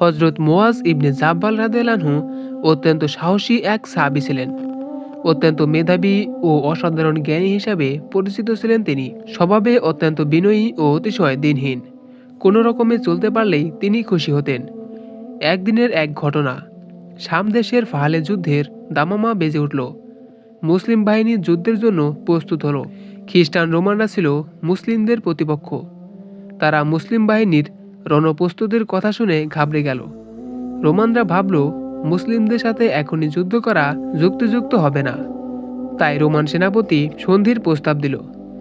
হজরত মোয়াজ ইবনে জাব্বাল রাদেলানহু অত্যন্ত সাহসী এক সাহাবি ছিলেন। অত্যন্ত মেধাবী ও অসাধারণ জ্ঞানী হিসাবে পরিচিত ছিলেন তিনি। স্বভাবে অত্যন্ত বিনয়ী ও অতিশয় দিনহীন। কোনো রকমে চলতে পারলেই তিনি খুশি হতেন। একদিনের এক ঘটনা। সামদেশের ফাহালে যুদ্ধের দামামা বেজে উঠল। মুসলিম বাহিনী যুদ্ধের জন্য প্রস্তুত হলো। খ্রিস্টান রোমানরা ছিল মুসলিমদের প্রতিপক্ষ। তারা মুসলিম বাহিনীর রণপ্রস্তুতির কথা শুনে ঘাবড়ে গেল। রোমানরা ভাবল, মুসলিমদের সাথে এখনই যুদ্ধ করা যুক্তিযুক্ত হবে না। তাই রোমান সেনাপতি সন্ধির প্রস্তাব দিল।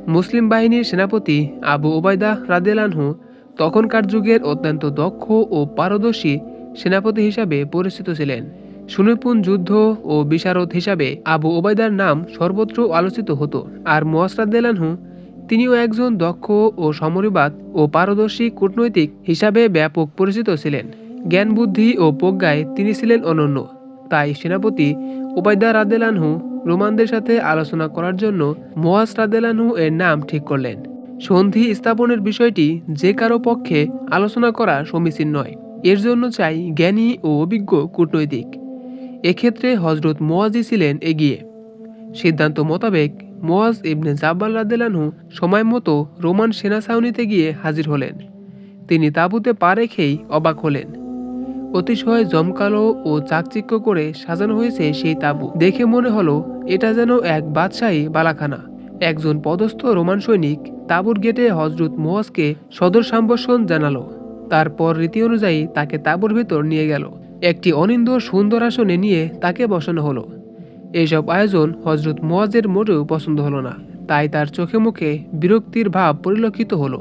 মুসলিম বাহিনীর সেনাপতি আবু ওবায়দা রাদেলানহু তখনকার যুগের অত্যন্ত দক্ষ ও পারদর্শী সেনাপতি হিসাবে পরিচিত ছিলেন। সুনিপুণ যুদ্ধ ও বিশারদ হিসাবে আবু ওবায়দার নাম সর্বত্র আলোচিত হতো। আর মোয়াসরাদ্দেলানহু তিনিও একজন দক্ষ ও সমরিবাদ ও পারদর্শী কূটনৈতিক হিসাবে ব্যাপক পরিচিত ছিলেন। জ্ঞান, বুদ্ধি ও প্রজ্ঞায় তিনি ছিলেন অনন্য। তাই সেনাপতি ওবায়দা রাদেলানহু রোমানদের সাথে আলোচনা করার জন্য মোয়াজ রাদেলানহু এর নাম ঠিক করলেন। সন্ধি স্থাপনের বিষয়টি যে কারও পক্ষে আলোচনা করা সমীচীন নয়। এর জন্য চাই জ্ঞানী ও অভিজ্ঞ কূটনৈতিক। এক্ষেত্রে হজরত মোয়াজি ছিলেন এগিয়ে। সিদ্ধান্ত মোতাবেক মোয়াজ ইবনে জাব্বাল রাদেলানহু সময় মতো রোমান সেনা ছাউনিতে গিয়ে হাজির হলেন। তিনি তাঁবুতে পা রেখেই অবাক হলেন। অতিশয় জমকালো ও চাকচিক্য করে সাজানো হয়েছে সেই তাঁবু। দেখে মনে হলো, এটা যেন এক বাদশাহী বালাখানা। একজন পদস্থ রোমান সৈনিক তাঁবুর গেটে হজরত মোয়াজকে সদর সম্ভাষণ জানালো। তারপর রীতি অনুযায়ী তাকে তাঁবুর ভেতর নিয়ে গেল। একটি অনিন্দ সুন্দর আসনে নিয়ে তাকে বসানো হলো। এইসব আয়োজন হজরত মোয়াজের মোটেও পছন্দ হলো না। তাই তার চোখে মুখে বিরক্তির ভাব পরিলক্ষিত হলো।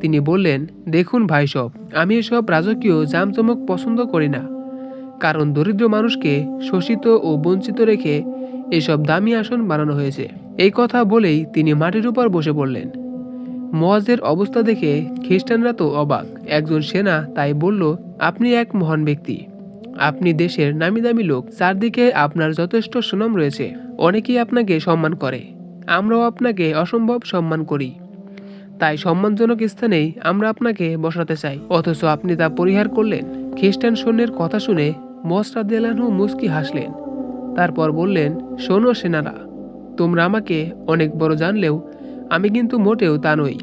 তিনি বললেন, দেখুন ভাই সব, আমি এসব রাজকীয় জামচমক পছন্দ করি না। কারণ দরিদ্র মানুষকে শোষিত ও বঞ্চিত রেখে এসব দামি আসন বানানো হয়েছে। এই কথা বলেই তিনি মাটির উপর বসে পড়লেন। মোয়াজের অবস্থা দেখে খ্রিস্টানরা তো অবাক। একজন সেনা তাই বলল, আপনি এক মহান ব্যক্তি। আপনি দেশের নামি দামি লোক, চারদিকে আপনার যথেষ্ট সুনাম রয়েছে। অনেকেই আপনাকে সম্মান করে। আমরাও আপনাকে অসম্ভব সম্মান করি। তাই সম্মানজনক স্থানেই আমরা আপনাকে বসাতে চাই। অথচ আপনি তা পরিহার করলেন। খ্রিস্টান সৈন্যের কথা শুনে মসরাদেলানহু মুস্কি হাসলেন। তারপর বললেন, শোনো সেনারা, তোমরা আমাকে অনেক বড় জানলেও আমি কিন্তু মোটেও তা নই।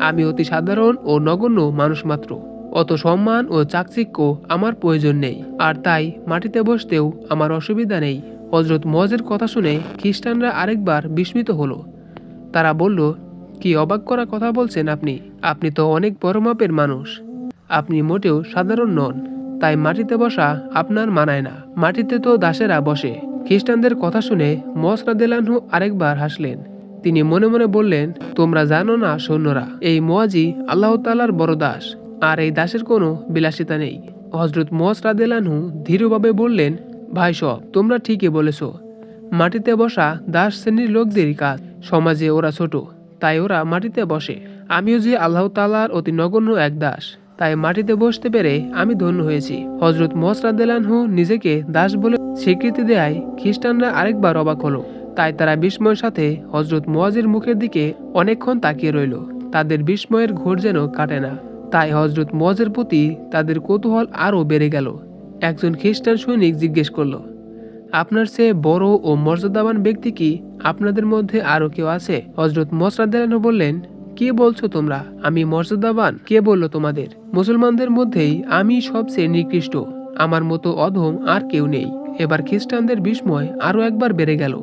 আমি অতি সাধারণ ও নগণ্য মানুষ মাত্র। অত সম্মান ও চাকচিক্য আমার প্রয়োজন নেই। আর তাই মাটিতে বসতেও আমার অসুবিধা নেই। হজরত মজের কথা শুনে খ্রিস্টানরা আরেকবার বিস্মিত হলো। তারা বলল, কি অবাক করা কথা বলছেন আপনি? আপনি তো অনেক বড় মাপের মানুষ। আপনি মোটেও সাধারণ নন। তাই মাটিতে বসা আপনার মানায় না। মাটিতে তো দাসেরা বসে। খ্রিস্টানদের কথা শুনে মসরাদেলানহু আরেকবার হাসলেন। তিনি মনে মনে বললেন, তোমরা জানো না সৈন্যরা, এই মোয়াজি আল্লাহ তালার বড় দাস। আর এই দাসের কোনো বিলাসিতা নেই। হজরত মোয়াজ ধীরভাবে বললেন, ভাই সব, তোমরা ঠিকই বলেছ। মাটিতে বসা দাস শ্রেণির লোকদেরই কাজ। সমাজে ওরা ছোট, তাই ওরা মাটিতে বসে। আমিও যে আল্লাহ তালার অতি নগণ্য এক দাস, তাই মাটিতে বসতে পেরে আমি ধন্য হয়েছি। হজরত মোসরাদেলানহু নিজেকে দাস বলে স্বীকৃতি দেয় খ্রিস্টানরা আরেকবার অবাক হলো। তাই তারা বিস্ময়ের সাথে হজরত মোয়াজের মুখের দিকে অনেকক্ষণ তাকিয়ে রইল। তাদের বিস্ময়ের ঘোর যেন কাটে না। তাই হজরত মজের প্রতি তাদের কৌতূহল আরও বেড়ে গেল। একজন খ্রিস্টান সৈনিক জিজ্ঞেস করল, আপনার চেয়ে বড় ও মর্যাদাবান ব্যক্তি কি আপনাদের মধ্যে আরও কেউ আছে? হজরত মসরাদানু বললেন, কে বলছো তোমরা? আমি মর্যাদাবান। কে বলল তোমাদের? মুসলমানদের মধ্যেই আমি সবচেয়ে নিকৃষ্ট। আমার মতো অধম আর কেউ নেই। এবার খ্রিস্টানদের বিস্ময় আরও একবার বেড়ে গেল।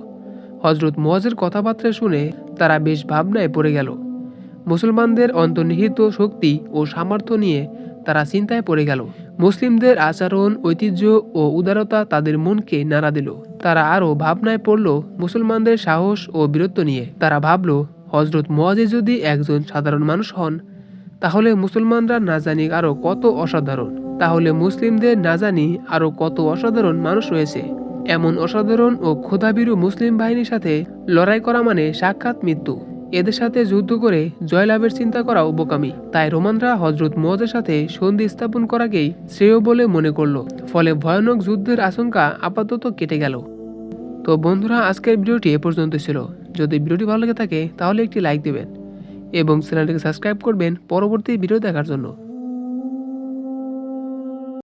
হজরত মোয়াজের কথাবার্তা শুনে তারা বেশ ভাবনায় পড়ে গেল। মুসলমানদের অন্তর্নিহিত শক্তি ও সামর্থ্য নিয়ে তারা চিন্তায় পড়ে গেল। মুসলিমদের আচরণ, ঐতিহ্য ও উদারতা তাদের মনকে নাড়া দিল। তারা আরও ভাবনায় পড়ল মুসলমানদের সাহস ও বীরত্ব নিয়ে। তারা ভাবল হজরত মোয়াজে যদি একজন সাধারণ মানুষ হন, তাহলে মুসলমানরা না জানি আরও কত অসাধারণ। তাহলে মুসলিমদের না জানি আরও কত অসাধারণ মানুষ রয়েছে। এমন অসাধারণ ও ক্ষুধাবিরু মুসলিম বাহিনীর সাথে লড়াই করা মানে সাক্ষাৎ মৃত্যু। এদের সাথে যুদ্ধ করে জয়লাভের চিন্তা করাও বোকামি। তাই রোমানরা হজরত মোয়াজের সাথে সন্ধি স্থাপন করাকেই শ্রেয় বলে মনে করল। ফলে ভয়ানক যুদ্ধের আশঙ্কা আপাতত কেটে গেল। তো বন্ধুরা, আজকের ভিডিওটি এ পর্যন্ত ছিল। যদি ভিডিওটি ভালো লেগে থাকে, তাহলে একটি লাইক দেবেন এবং চ্যানেলটিকে সাবস্ক্রাইব করবেন পরবর্তী ভিডিও দেখার জন্য।